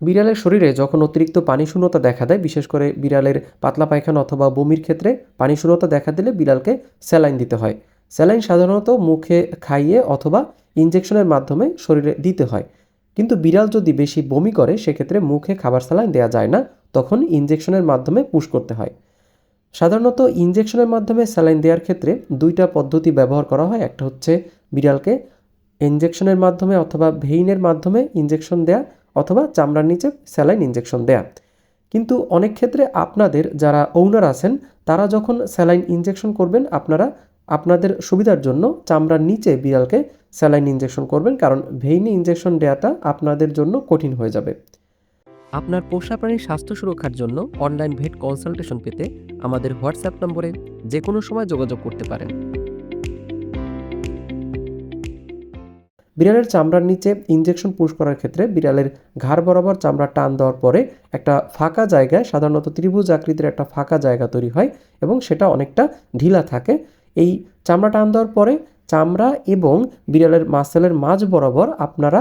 বিড়ালের শরীরে যখন অতিরিক্ত পানি শূন্যতা দেখা দেয়, বিশেষ করে বিড়ালের পাতলা পায়খানা অথবা বমির ক্ষেত্রে পানি শূন্যতা দেখা দিলে বিড়ালকে স্যালাইন দিতে হয়। স্যালাইন সাধারণত মুখে খাইয়ে অথবা ইনজেকশনের মাধ্যমে শরীরে দিতে হয়। কিন্তু বিড়াল যদি বেশি বমি করে, সেক্ষেত্রে মুখে খাবার স্যালাইন দেওয়া যায় না, তখন ইনজেকশনের মাধ্যমে পুশ করতে হয়। সাধারণত ইনজেকশনের মাধ্যমে স্যালাইন দেওয়ার ক্ষেত্রে দুইটা পদ্ধতি ব্যবহার করা হয়। একটা হচ্ছে বিড়ালকে ইনজেকশনের মাধ্যমে অথবা ভেইনের মাধ্যমে ইনজেকশন দেয়া অথবা চামড়ার নিচে স্যালাইন ইঞ্জেকশন দেয়া। কিন্তু অনেক ক্ষেত্রে আপনাদের যারা ওনার আছেন, তারা যখন স্যালাইন ইঞ্জেকশন করবেন, আপনারা আপনাদের সুবিধার জন্য চামড়ার নিচে বিড়ালকে স্যালাইন ইঞ্জেকশন করবেন, কারণ ভেইনে ইঞ্জেকশন দেওয়াটা আপনাদের জন্য কঠিন হয়ে যাবে। আপনার পোষা প্রাণীর স্বাস্থ্য সুরক্ষার জন্য অনলাইন ভেট কনসালটেশন পেতে আমাদের হোয়াটসঅ্যাপ নম্বরে যে কোনো সময় যোগাযোগ করতে পারেন। বিড়ালের চামড়ার নিচে ইনজেকশন পুশ করার ক্ষেত্রে বিড়ালের ঘাড় বরাবর চামড়া টান দেওয়ার পরে একটা ফাঁকা জায়গায় সাধারণত ত্রিভুজ আকৃতির একটা ফাঁকা জায়গা তৈরি হয় এবং সেটা অনেকটা ঢিলা থাকে। এই চামড়া টান দেওয়ার পরে চামড়া এবং বিড়ালের মাসেলের মাঝ বরাবর আপনারা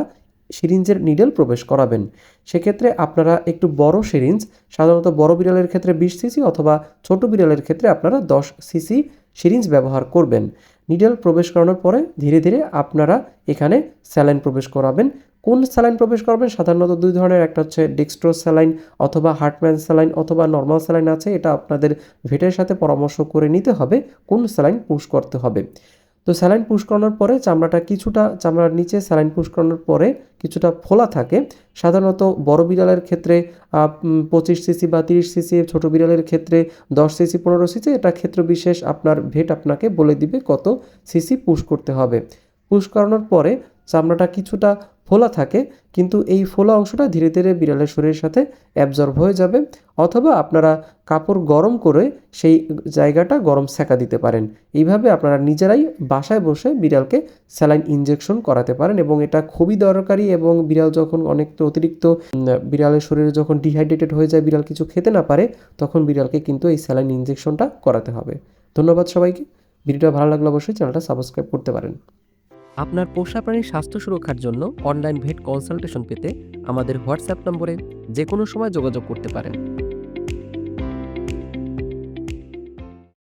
সিরিঞ্জের নিডেল প্রবেশ করাবেন। সেক্ষেত্রে আপনারা একটু বড় সিরিঞ্জ, সাধারণত বড় বিড়ালের ক্ষেত্রে বিশ সিসি অথবা ছোট বিড়ালের ক্ষেত্রে আপনারা দশ সিসি সিরিঞ্জ ব্যবহার করবেন। নিডেল প্রবেশ করানোর পরে ধীরে ধীরে আপনারা এখানে স্যালাইন প্রবেশ করাবেন। কোন স্যালাইন প্রবেশ করবেন? সাধারণত দুই ধরনের, একটা হচ্ছে ডেক্সট্রো স্যালাইন অথবা হার্টম্যান স্যালাইন অথবা নর্মাল স্যালাইন আছে। এটা আপনাদের ভেটের সাথে পরামর্শ করে নিতে হবে কোন স্যালাইন পুশ করতে হবে। তো স্যালাইন পুশ করানোর পরে চামড়াটা কিছুটা, চামড়ার নিচে স্যালাইন পুশ করানোর পরে কিছুটা ফোলা থাকে। সাধারণত বড় বিড়ালের ক্ষেত্রে পঁচিশ সিসি বা তিরিশ সিসি ছোটো বিড়ালের ক্ষেত্রে দশ সিসি পনেরো সিসি এটা ক্ষেত্র বিশেষ আপনার ভেট আপনাকে বলে দিবে কত সিসি পুশ করতে হবে। পুশ করানোর পরে চামড়াটা কিছুটা ফোলা থাকে, কিন্তু এই ফোলা অংশটা ধীরে ধীরে বিড়ালের শরীরের সাথে অ্যাবজর্ব হয়ে যাবে অথবা আপনারা কাপড় গরম করে সেই জায়গাটা গরম সেকা দিতে পারেন। এইভাবে আপনারা নিজেরাই বাসায় বসে বিড়ালকে স্যালাইন ইনজেকশন করাতে পারেন এবং এটা খুবই দরকারি এবং বিড়াল যখন অনেক অতিরিক্ত বিড়ালের শরীরে যখন ডিহাইড্রেটেড হয়ে যায়, বিড়াল কিছু খেতে না পারে, তখন বিড়ালকে কিন্তু এই স্যালাইন ইনজেকশনটা করাতে হবে। ধন্যবাদ সবাইকে। ভিডিওটা ভালো লাগলে অবশ্যই চ্যানেলটা সাবস্ক্রাইব করতে পারেন। আপনার পোষা প্রাণীর স্বাস্থ্য সুরক্ষার জন্য অনলাইন ভেট কনসালটেশন পেতে আমাদের হোয়াটসঅ্যাপ নম্বরে যে কোনো সময় যোগাযোগ করতে পারেন।